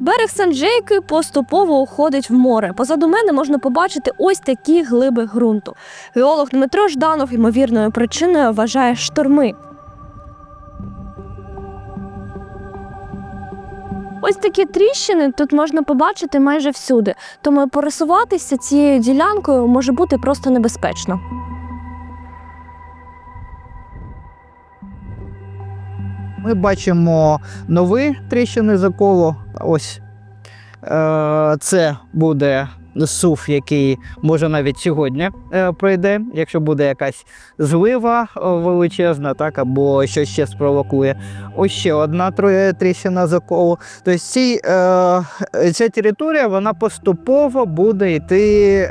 Берег Санджейки поступово уходить в море. Позаду мене можна побачити ось такі глиби ґрунту. Геолог Дмитро Жданов ймовірною причиною вважає шторми. Ось такі тріщини тут можна побачити майже всюди, тому пересуватися цією ділянкою може бути просто небезпечно. Ми бачимо нові тріщини за коло. Ось е, це буде сув, який може навіть сьогодні е, пройде, якщо буде якась злива е, величезна, так або щось ще спровокує. Ось ще одна тріщина за коло. Тобто ці, ця територія вона поступово буде йти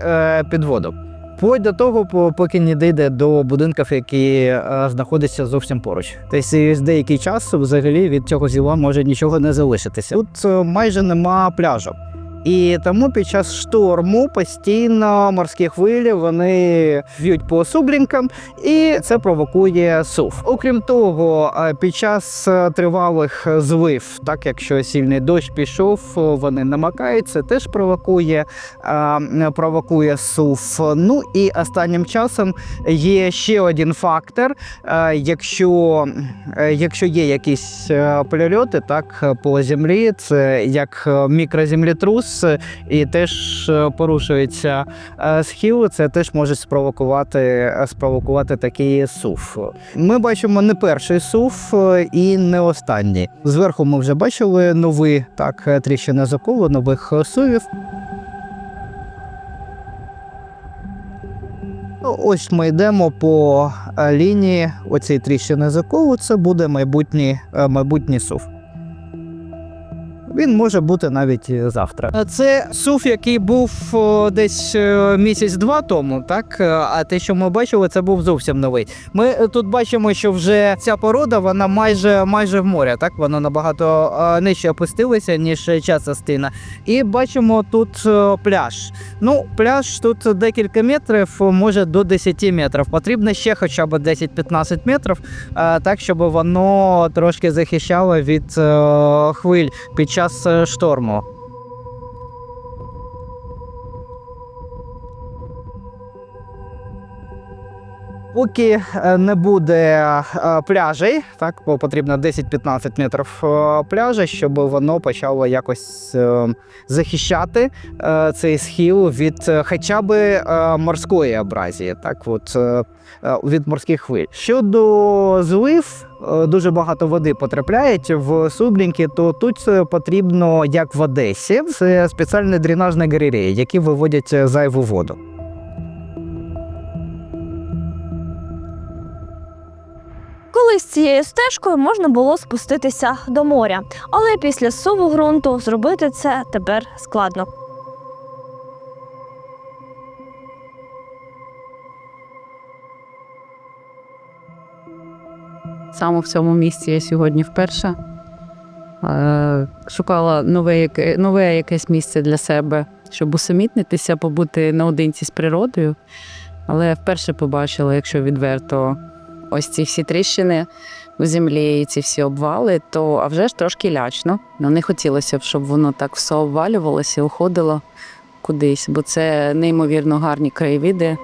під воду. Вплоть до того, поки не дійде до будинків, які е, знаходяться зовсім поруч. Тобто деякий час взагалі від цього зіла може нічого не залишитися. Тут е, майже нема пляжу. І тому під час шторму постійно морські хвилі вони б'ють по сублінкам, і це провокує сув. Окрім того, е, під час е, тривалих злив, так якщо сильний дощ пішов, е, вони намакаються, теж провокує провокує сув. Ну і останнім часом є ще один фактор. Якщо, якщо є якісь прильоти так, по землі, це як мікроземлетрус, е, і теж е, порушується е, схил, це теж може спровокувати, спровокувати такий сув. Ми бачимо не перший сув е, і не останній. Зверху ми вже бачили нові так, тріщини заколу, нових сувів. Ну, Ось ми йдемо по лінії оцієї тріщини заколу. Це буде майбутній, майбутній сув. Він може бути навіть завтра. Е, Це сув, який був десь е, місяць-два тому, так? Е, А те, що ми бачили, це був зовсім новий. Ми е, тут бачимо, що вже ця порода вона майже майже в морі, так? Вона набагато е, нижче опустилася, ніж ця частина. І бачимо тут е, пляж. Ну, пляж тут декілька метрів, може до 10 метрів. Потрібно ще хоча б 10-15 метрів, е, так щоб воно трошки захищало від е, хвиль під час е, шторму. Поки е, не буде е, пляжей, так бо потрібно 10-15 метрів е, пляжа, щоб воно почало якось захищати цей схил від хоча б морської абразії, так от від морських хвиль. Щодо злив, дуже багато води потрапляють в сублінки, то тут потрібно, як в Одесі, це спеціальні дренажні галереї, які виводять зайву воду. Колись цією стежкою можна було спуститися до моря, але після суву ґрунту зробити це тепер складно. Саме в цьому місці я сьогодні вперше. Е, Шукала нове, нове якесь місце для себе, щоб усамітнитися, побути наодинці з природою. Але вперше побачила, якщо відверто, ось ці всі тріщини в землі і ці всі обвали, то а вже ж трошки лячно. Ну, не хотілося б, щоб воно так все обвалювалося і уходило кудись, бо це неймовірно гарні краєвиди,